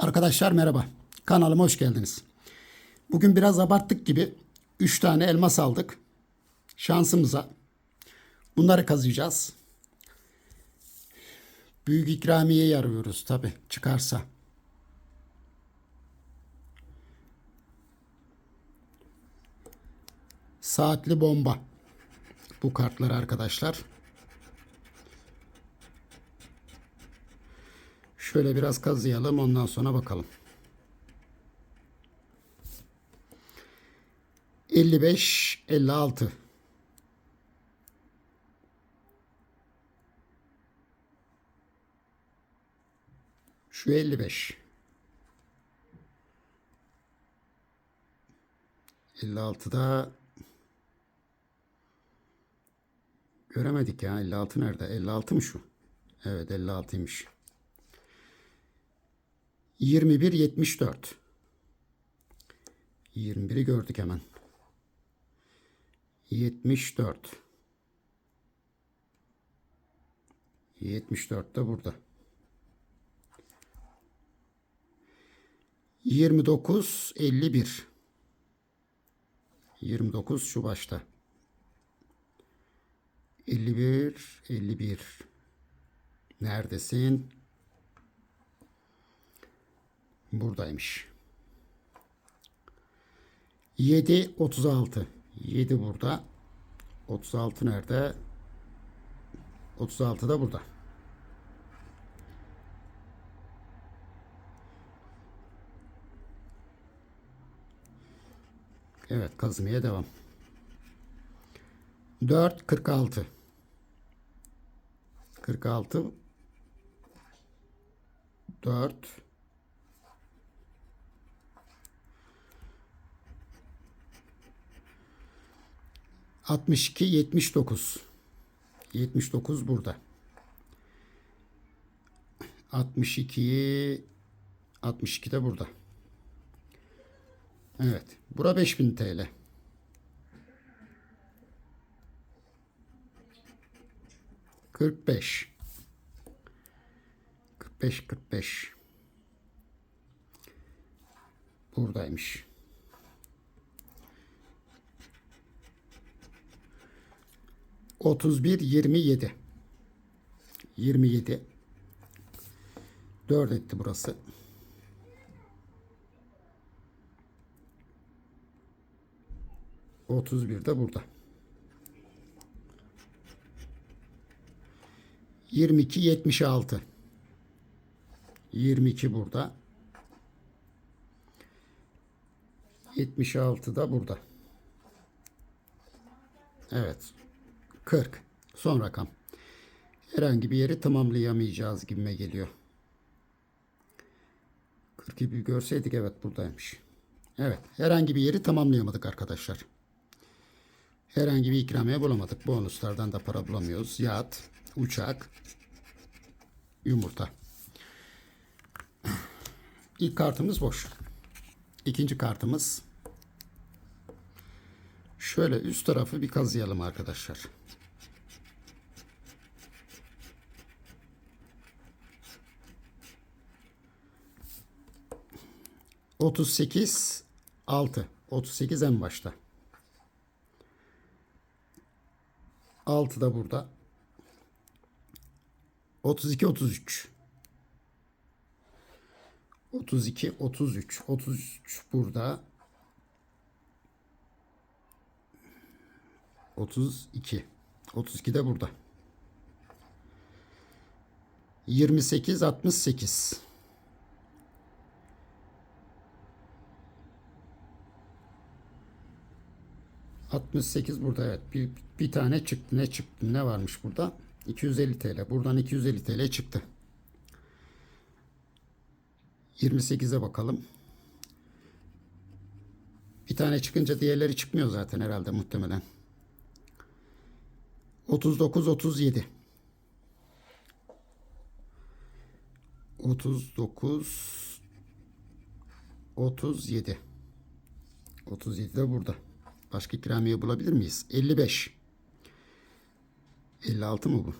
Arkadaşlar merhaba. Kanalıma hoş geldiniz. Bugün biraz abarttık gibi 3 tane elmas aldık. Şansımıza. Bunları kazıyacağız. Büyük ikramiye arıyoruz tabi çıkarsa. Saatli bomba. Bu kartlar arkadaşlar. Şöyle biraz kazıyalım ondan sonra bakalım. 55 56 Şu 55 56'da göremedik ya 56 nerede? 56 mı şu? Evet 56'ymış 21 74 21'i gördük hemen. 74 74 de burada. 29 51 29 şu başta. 51 51 neredesin buradaymış. 7 36 7 burada. 36 nerede? 36 da burada. Evet kazımaya devam. 4 46 46 4 62 79 79 burada 62 62 de burada Evet bura 5000 TL Kırk beş. Kırk beş, kırk beş. Buradaymış. Otuz bir, yirmi yedi. Yirmi yedi. Dört etti burası. Otuz bir de burada. 22 76 22 burada 76 da burada Evet 40 son rakam. Herhangi bir yeri tamamlayamayacağız gibime geliyor. 40'ı bir görseydik evet buradaymış. Evet herhangi bir yeri tamamlayamadık arkadaşlar. Herhangi bir ikramiye bulamadık. Bonuslardan da para bulamıyoruz. Yat uçak, yumurta. İlk kartımız boş. İkinci kartımız. Şöyle üst tarafı bir kazıyalım arkadaşlar. Otuz sekiz altı. Otuz sekiz en başta. Altı da burada. 32 33 32 33 33 burada 32 32 de burada 28 68 68 burada evet bir, bir tane çıktı ne çıktı ne varmış burada 250 TL. Buradan 250 TL çıktı. 28'e bakalım. Bir tane çıkınca diğerleri çıkmıyor zaten herhalde muhtemelen. 39 37 39 37 37 de burada. Başka ikramiye bulabilir miyiz? 55 56 mı bu?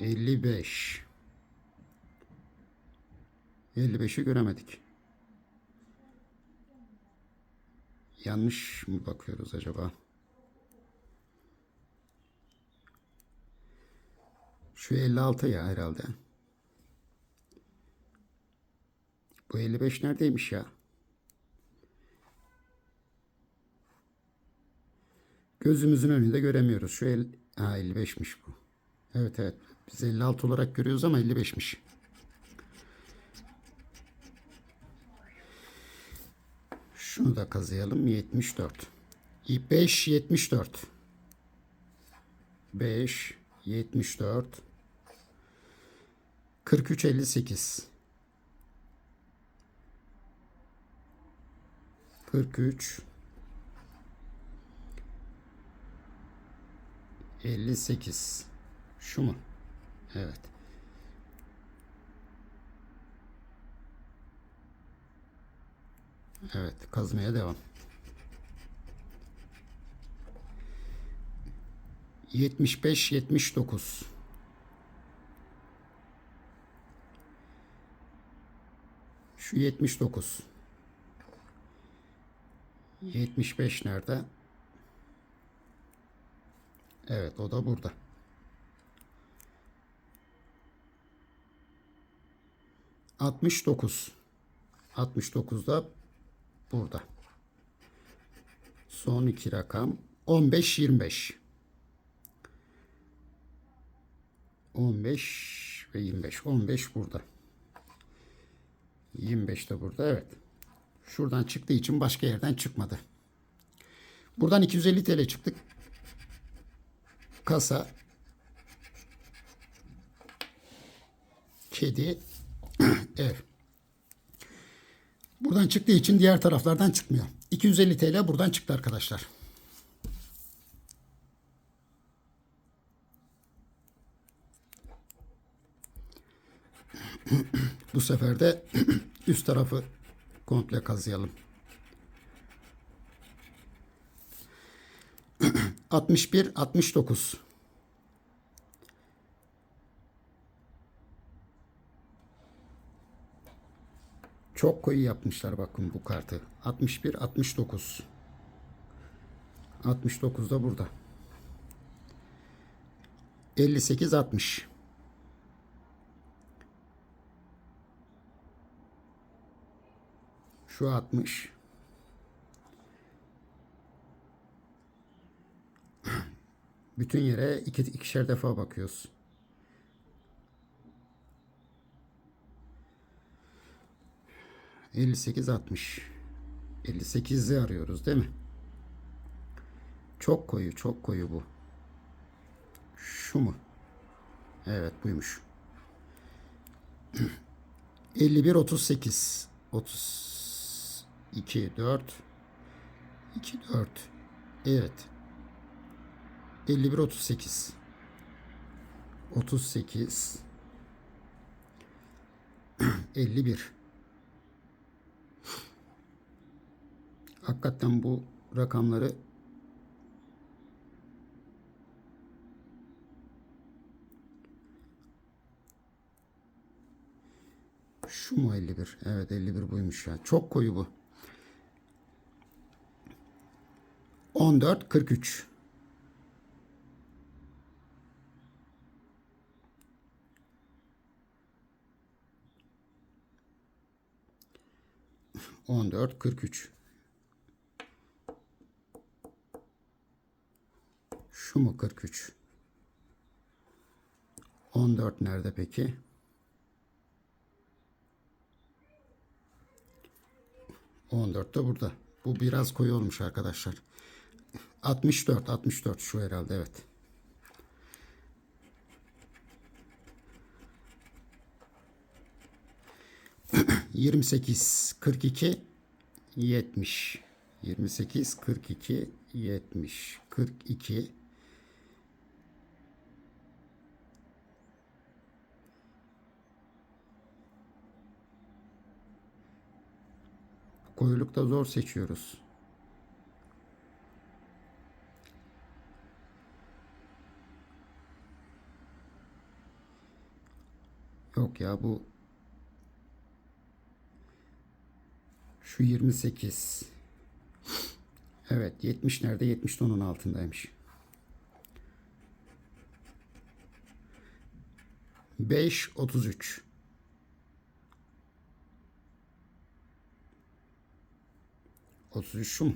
55. 55'i göremedik. Yanlış mı bakıyoruz acaba? Şu 56 ya herhalde. Bu 55 neredeymiş ya? Gözümüzün önünde göremiyoruz. Şu el, ha 55'miş bu. Evet evet. Biz 56 olarak görüyoruz ama 55'miş. Şunu da kazıyalım. 74. 5 74. 5 74 43 58 43 58 Şu mu? Evet. Evet, kazmaya devam. 75 79 Şu 79 75 nerede? Evet o da burada. Altmış dokuz. Altmış dokuz da burada. Son iki rakam. On beş yirmi beş. On beş ve yirmi beş. On beş burada. Yirmi beş de burada. Evet. Şuradan çıktığı için başka yerden çıkmadı. Buradan 250 TL çıktık. Kasa kedi ev. Buradan çıktığı için diğer taraflardan çıkmıyor. 250 TL buradan çıktı arkadaşlar. Bu sefer de üst tarafı komple kazıyalım. 61 69 Çok koyu yapmışlar bakın bu kartı. 61 69 69 da burada. 58 60 Şu 60 Bütün yere iki, ikişer defa bakıyoruz. Elli sekiz altmış. Elli sekiz'i arıyoruz değil mi? Çok koyu, çok koyu bu. Şu mu? Evet buymuş. 51 38 32 4 2 4 Evet. 51 38 38 51 Hakikaten bu rakamları Şu mu 51? Evet 51 buymuş ya. Çok koyu bu. 14 43 14 43 Şu mu 43? 14 nerede peki? On dört de burada. Bu biraz koyu olmuş arkadaşlar. 64, 64 şu herhalde evet. Yirmi sekiz, kırk iki, yetmiş. Yirmi sekiz, kırk iki, yetmiş. Kırk iki. Koyulukta zor seçiyoruz. Yok ya bu şu 28. Evet 70 nerede? 70 de onun altındaymış. 5 33. Otuz üç şu mu?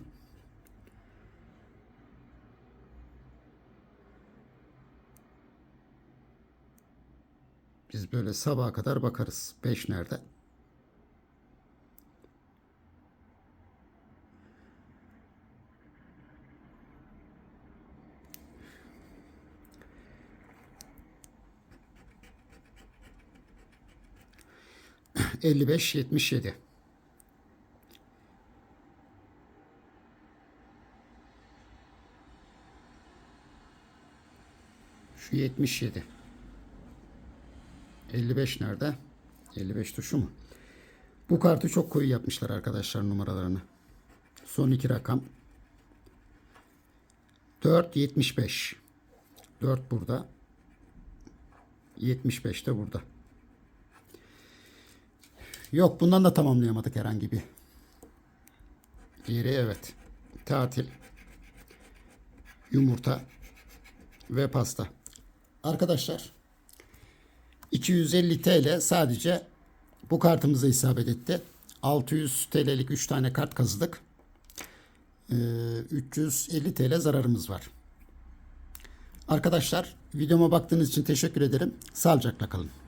Biz böyle sabaha kadar bakarız. 5 nerede? Elli beş yetmiş yedi. Şu yetmiş yedi. 55 nerede? 55 tuşu mu? Bu kartı çok koyu yapmışlar arkadaşlar numaralarını. Son iki rakam. 4 75. 4 burada. 75 de burada. Yok bundan da tamamlayamadık herhangi bir. Yeri evet. Tatil. Yumurta ve pasta. Arkadaşlar 250 TL sadece bu kartımıza isabet etti. 600 TL'lik 3 tane kart kazıdık. Ee, 350 TL zararımız var. Arkadaşlar videoma baktığınız için teşekkür ederim. Sağlıcakla kalın.